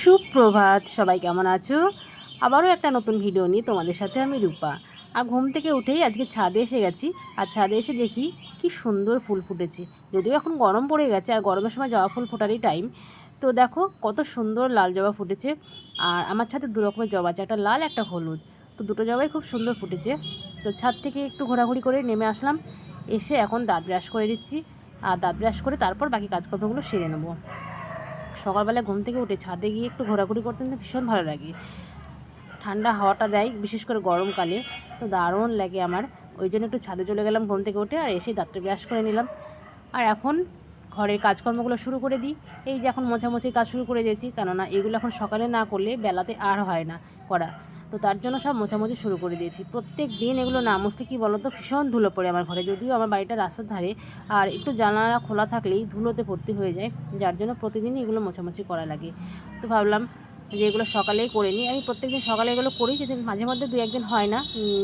সুপ্রভাত, সবাই কেমন আছো? আবারও একটা নতুন ভিডিও নিয়ে তোমাদের সাথে আমি রূপা। আর ঘুম থেকে উঠেই আজকে ছাদে এসে গেছি, আর ছাদে এসে দেখি কি সুন্দর ফুল ফুটেছে। যদিও এখন গরম পড়ে গেছে, আর গরমের সময় জবা ফুল ফোটারই টাইম তো দেখো, কত সুন্দর লাল জবা ফুটেছে, আর আমার ছাদে দু রকমের জবা আছে, একটা লাল, একটা হলুদ। তো দুটো জবাই খুব সুন্দর ফুটেছে। তো ছাদ থেকে একটু ঘোরাঘুরি করে নেমে আসলাম, এসে এখন দাঁত ব্রাশ করে দিচ্ছি আর দাঁত ব্রাশ করে তারপর বাকি কাজকর্মগুলো সেরে নেব। সকালবেলা ঘুম থেকে উঠে ছাদে গিয়ে একটু ঘোরাঘুরি করতে কিন্তু ভীষণ ভালো লাগে। ঠান্ডা হাওয়াটা দেয়, বিশেষ করে গরমকালে। তো দারুণ লাগে আমার। ওই জন্য একটু ছাদে চলে গেলাম ঘুম থেকে উঠে আর এসে দাঁতটা ব্রাশ করে নিলাম। আর এখন ঘরের কাজকর্মগুলো শুরু করে দিই। এই যে এখন মোছামুছির কাজ শুরু করে দিয়েছি, কেননা এগুলো এখন সকালে না করলে বেলাতে আর হয় না করা। তো তার জন্য সব মোছামুছি শুরু করে দিয়েছি। প্রত্যেক দিন এগুলো না মুছলে কী বলো তো ভীষণ ধুলো পড়ে আমার ঘরে। যদিও আমার বাড়িটা রাস্তার ধারে, আর একটু জানালা খোলা থাকলেই ধুলোতে ভর্তি হয়ে যায়, যার জন্য প্রতিদিনই এগুলো মোছামুছি করা লাগে। তো ভাবলাম যে এগুলো সকালেই করে নিই। আমি প্রত্যেকদিন সকালে এগুলো করি, যেদিন মাঝে মধ্যে দু একদিন হয় না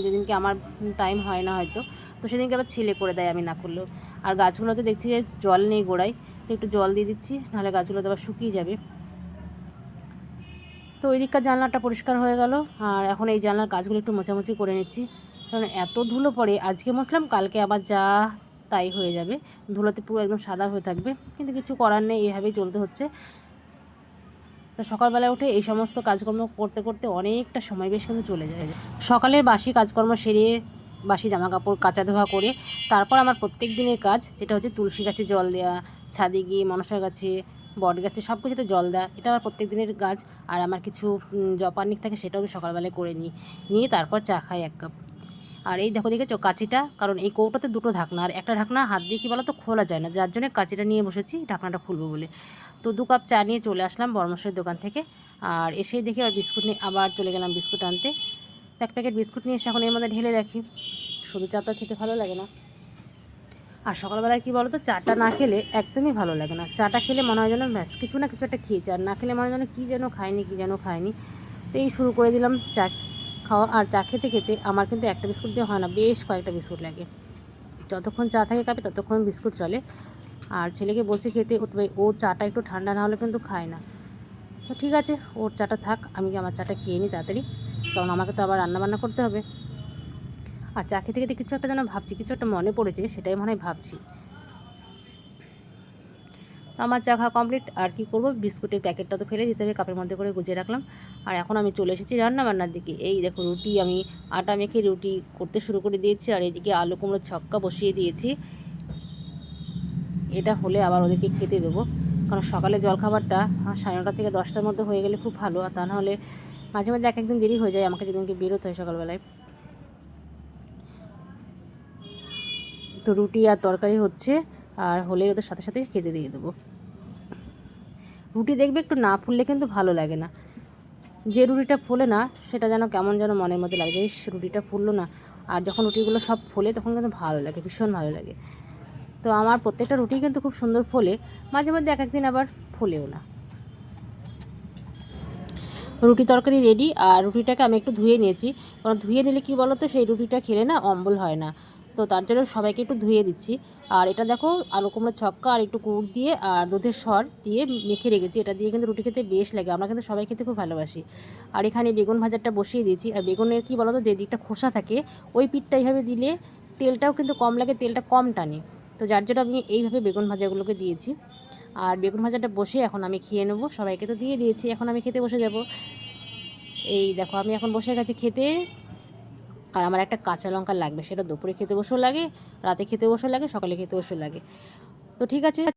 যেদিনকে আমার টাইম হয় না হয়তো। তো সেদিনকে আবার ছেলে করে দেয় আমি না করলেও। আর গাছগুলোতে দেখছি যে জল নেই গোড়ায়, তো একটু জল দিয়ে দিচ্ছি, নাহলে গাছগুলো তো আবার শুকিয়ে যাবে। তো ওই দিককার জানলাটা পরিষ্কার হয়ে গেল। আর এখন এই জানলার কাজগুলো একটু মোছামুছি করে নিচ্ছি। কারণ এত ধুলো পড়ে, আজকে মুছলাম, কালকে আবার যা তাই হয়ে যাবে। ধুলোতে পুরো একদম সাদা হয়ে থাকবে। কিন্তু কিছু করার নেই, এভাবেই চলতে হচ্ছে। তো সকালবেলা উঠে এই সমস্ত কাজকর্ম করতে করতে অনেকটা সময় বেশ কিন্তু চলে যায়। সকালের বাসি কাজকর্ম সেরে বাসি জামা কাপড় কাচা ধোয়া করে তারপর আমার প্রত্যেক দিনের কাজ যেটা হচ্ছে তুলসী গাছে জল দেওয়া ছাদে গিয়ে মনসা গাছে বট গাছে সব কিছুতে জল দেওয়া এটা আমার প্রত্যেক দিনের কাজ। আর আমার কিছু জপানিক থাকে সেটাও আমি সকালবেলায় করে নিই। নিয়ে তারপর চা খাই এক কাপ। আর এই দেখো দেখেছ কাঁচিটা? কারণ এই কৌটাতে দুটো ঢাকনা, আর একটা ঢাকনা হাত দিয়ে কী বলো তো খোলা যায় না। যার জন্য কাঁচিটা নিয়ে বসেছি, ঢাকনাটা খুলবো বলে। তো দু কাপ চা নিয়ে চলে আসলাম বর্মশের দোকান থেকে। আর এসেই দেখি আর বিস্কুট নিয়ে আবার চলে গেলাম বিস্কুট আনতে। এক প্যাকেট বিস্কুট নিয়ে এসে এখন এর মধ্যে ঢেলে রাখি। শুধু চা তো খেতে ভালো লাগে না। আর সকালবেলায় কী বলো তো চাটা না খেলে একদমই ভালো লাগে না। চাটা খেলে মনে হয় যেন ব্যাস, কিছু না কিছু একটা খেয়েছে। আর না খেলে মনে হয় যেন কী যেন খায়নি কী যেন খায়নি তো এই শুরু করে দিলাম চা খাওয়া। আর চা খেতে খেতে আমার কিন্তু একটা বিস্কুট দিয়ে হয় না, বেশ কয়েকটা বিস্কুট লাগে। যতক্ষণ চা থাকে কাপে, ততক্ষণ বিস্কুট চলে। আর ছেলেকে বলছে খেতে, ও চাটা একটু ঠান্ডা না হলে কিন্তু খায় না। তো ঠিক আছে, ওর চাটা থাক, আমি আমার চাটা খেয়ে নিই তাড়াতাড়ি। কারণ আমাকে তো আবার রান্না বান্না করতে হবে। আর চা খেতে খেতে কিছু একটা যেন ভাবছি, কিছু একটা মনে পড়েছে, সেটাই মনে হয় ভাবছি। আমার চা খাওয়া কমপ্লিট আর কি করব? বিস্কুটের প্যাকেটটা তো ফেলে দিতে হবে, কাপের মধ্যে করে গুছিয়ে রাখলাম। আর এখন আমি চলে এসেছি রান্না বান্নার দিকে। এই দেখো রুটি, আমি আটা মেখে রুটি করতে শুরু করে দিয়েছি, আর এদিকে আলু কুমড়ো ছক্কা বসিয়ে দিয়েছি। এটা হলে আবার ওদেরকে খেতে দেবো। কারণ সকালে জলখাবারটা আমার সাড়ে নটা থেকে দশটার মধ্যে হয়ে গেলে খুব ভালো। আর তা নাহলে মাঝে মাঝে এক একদিন দেরি হয়ে যায়, আমাকে যেদিনকে বেরোতে হয় সকালবেলায়। তো রুটি আর তরকারি হচ্ছে আর হলে ওদের সাথে সাথে খেতে দিয়ে দেবো। রুটি দেখবে একটু না ফুললে কিন্তু ভালো লাগে না। যে রুটিটা ফোলে না সেটা যেন কেমন যেন মনের মধ্যে লাগে ইস, রুটিটা ফুললো না। আর যখন রুটিগুলো সব ফোলে তখন কিন্তু ভালো লাগে ভীষণ ভালো লাগে। তো আমার প্রত্যেকটা রুটি কিন্তু খুব সুন্দর ফোলে মাঝে মধ্যে এক একদিন আবার ফোলেও না। রুটি তরকারি রেডি আর রুটিটাকে আমি একটু ধুয়ে নিয়েছি। কারণ ধুয়ে নিলে কি বলো তো সেই রুটিটা খেলে না অম্বল হয় না। তো তার জন্য সবাইকে একটু ধুয়ে দিচ্ছি। আর এটা দেখো, আলু কুমড়ো ছক্কা আর একটু কুড় দিয়ে আর দুধের সর দিয়ে মেখে রেখেছি। এটা দিয়ে কিন্তু রুটি খেতে বেশ লাগে, আমরা কিন্তু সবাই খেতে খুব ভালোবাসি। আর এখানে বেগুন ভাজারটা বসিয়ে দিয়েছি। আর বেগুনের কি বলো তো যে দিকটা খোসা থাকে, ওই পিঠটা এইভাবে দিলে তেলটাও কিন্তু কম লাগে, তেলটা কম টানে। তো যার জন্য আমি এইভাবে বেগুন ভাজাগুলোকে দিয়েছি। আর বেগুন ভাজাটা বসে এখন আমি খেয়ে নেব। সবাইকে তো দিয়ে দিয়েছি, এখন আমি খেতে বসে যাব। এই দেখো, আমি এখন বসে গেছি খেতে। আর আমার একটা কাঁচা লঙ্কা লাগবে, সেটা দুপুরে খেতে বসেও লাগে, রাতে খেতে বসেও লাগে, সকালে খেতে বসেও লাগে। তো ঠিক আছে।